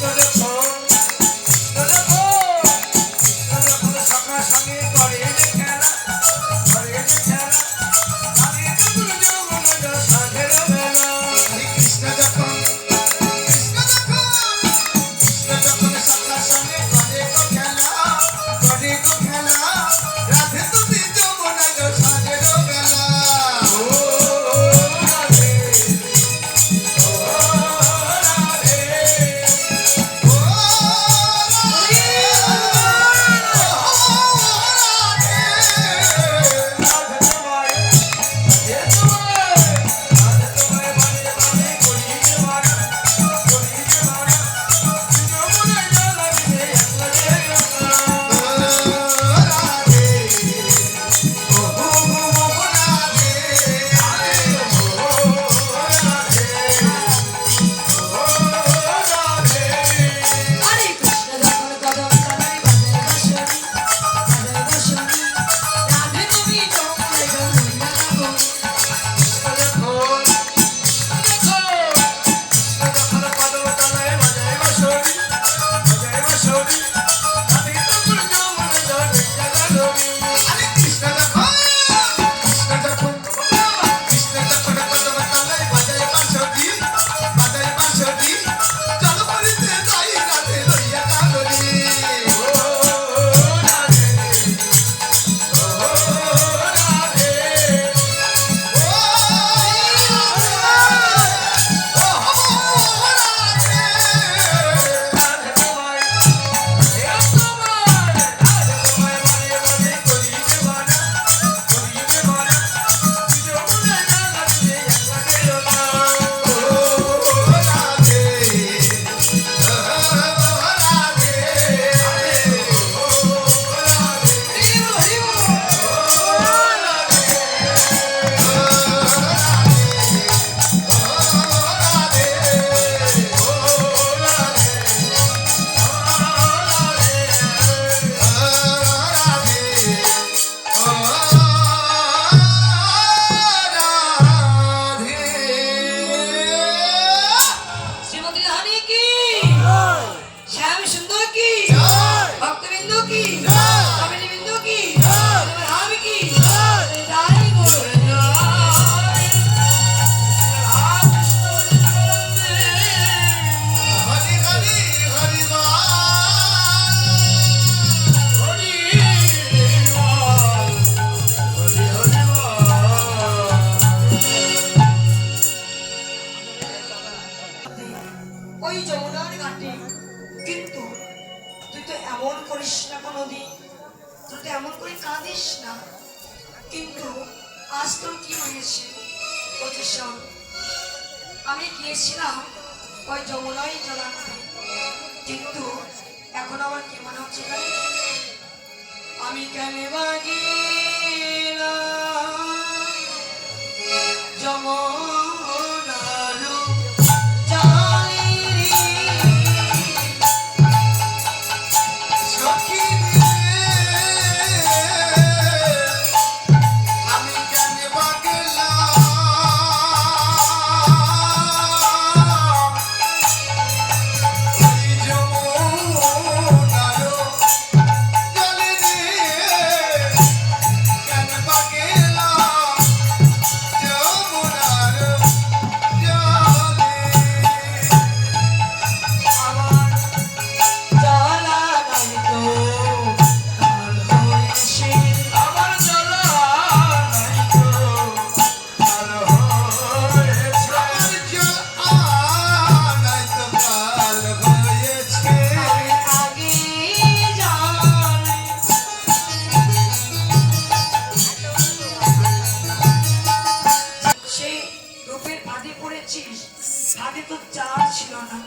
Let's. কিন্তু আজ তোর কি হয়েছে? বলছে আমি গিয়েছিলাম ওই যমুনাই জলাতে কিন্তু এখন আমার কি মনে হচ্ছে? আমি কেন বাগিলাম? যমুনার ফাঁদে তো চার ছিল না।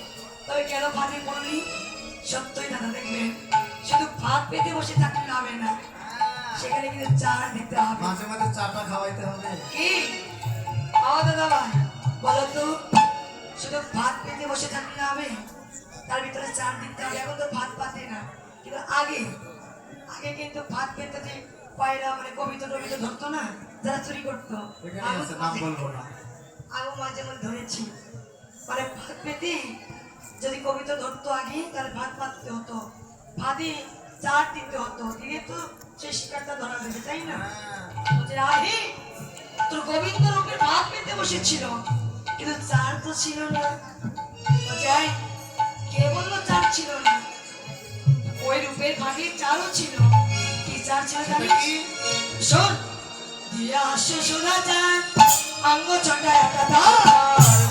তবে কেন ফাঁদে পড়লি? সত্যই দাদা দেখবেন শুধু ভাত পেতে বসে থাকলে হবে না। সেখানে কিন্তু চার দিতে হবে। মাঝে মাঝে চাটা খাওয়াইতে হবে। কি? দাদা ভাই বলো তো শুধু ভাত পেতে বসে থাকলে হবে? তার ভিতরে চার দিতে হবে এখন তো ভাত পাতে না। কিন্তু আগে আগে কিন্তু ভাত পেতে যে পায়রা মানে কবিতা টবিতা ধরতো না যারা চুরি করতো এখানে নাম বলব না। আমিও মাঝে মাঝে ধরেছি। মানে ভাত যদি কবিতা ধরতো আগে তাহলে ভাত পাততে হতো। ভাতে চার দিতে হতো। দিলে তো সেই শিকারটা ধরা দেবে তাই না? আহে তোর গোবিন্দ ভাত পেতে বসেছিল। কিন্তু চার তো ছিল না। "এই, কে বলল চার ছিল না। ওই রূপের ভাগে চারও ছিল। কি চার ছিল শোন শোনা ছটায় একটা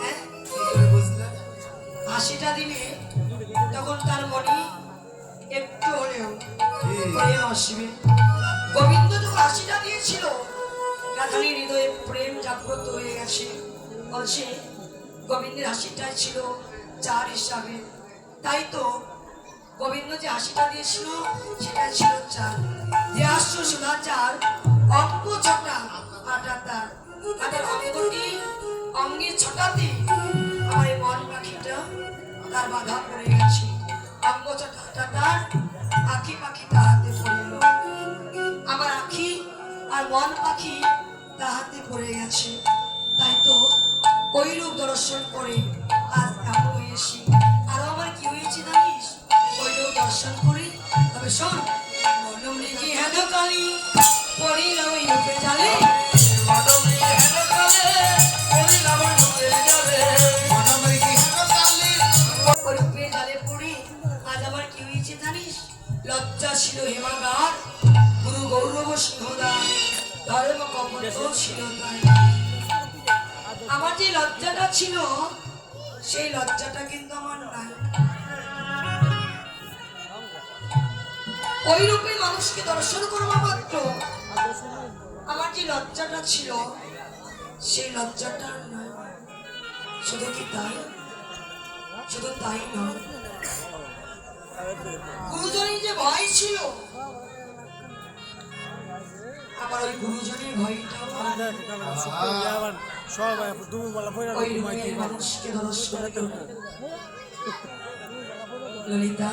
হ্যাঁ? হাসিটা দিলে তখন তার মনে একটু হলেও প্রেম আসবে। গোবিন্দ যখন হাসিটা দিয়েছিল রাধারীর হৃদয়ে প্রেম জাগ্রত হয়ে গেছে। বলছে গোবিন্দের হাসিটা ছিল চার হিসাবে। তাই তো গোবিন্দ যে হাসিটা দিয়েছিল সেটা ছিল চার যে আসছো সুধা চার অঙ্গ ছটা আটা তার। তাদের ছটাতে আমার এই মন পাখিটা তার বাধা পড়ে গেছে। অঙ্গ ছটা আটা তার পাখি তাহাতে পড়িল আমার আর মন পাখি তাহাতে পড়ে গেছে। তাই তো ওই রূপ দর্শন করে আজ এমন হয়েছি আর আমার কি হয়েছে জানিস? ওই রূপ দর্শন করে? তবে শোন মনমৃগী কালী পড়িল রূপে জালে। লজ্জা ছিল হেমাগার, গুরু গৌরব সিংহদান ধর্ম কপট ছিল আমার যে লজ্জাটা ছিল, সেই লজ্জাটা কিন্তু আমার নাই। ওই রূপে মানুষকে দর্শন করব মাত্র আমার যে লজ্জাটা ছিল, সেই লজ্জাটা শুধু কি তাই? শুধু তাই নয়। গুরুজনের যে ভয় ছিল আমার ওই গুরুজনের ভয়টাও আর সব দুপুরবেলা পয়লা ওই রূপের মানুষকে দর্শন ললিতা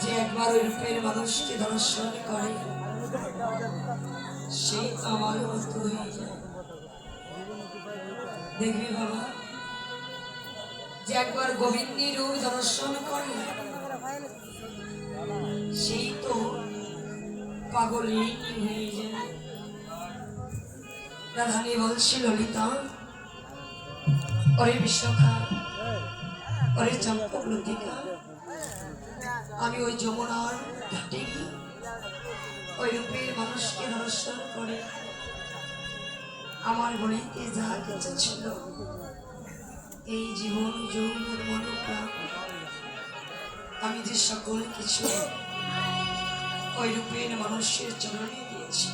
যে একবার ওই রূপের মানুষকে দর্শন করে সেই আমার মতো হয়ে যায়। দেখবি বাবা যে একবার গোবিন্দের রূপ দর্শন করে সেই তো পাগলই হয়ে যায়। রাধানি বলছি, ললিতা, ওরে বিশ্বকা ওরে চম্পক আমি ওই যমুনার ঘাটে ওই রূপের মানুষকে দর্শন করে, আমার গলিতে যা কিছু ছিল এই জীবন যৌবন মনোপ্রাণ আমি যে সকল কিছু ওই রূপে মানুষের চরণে দিয়েছি।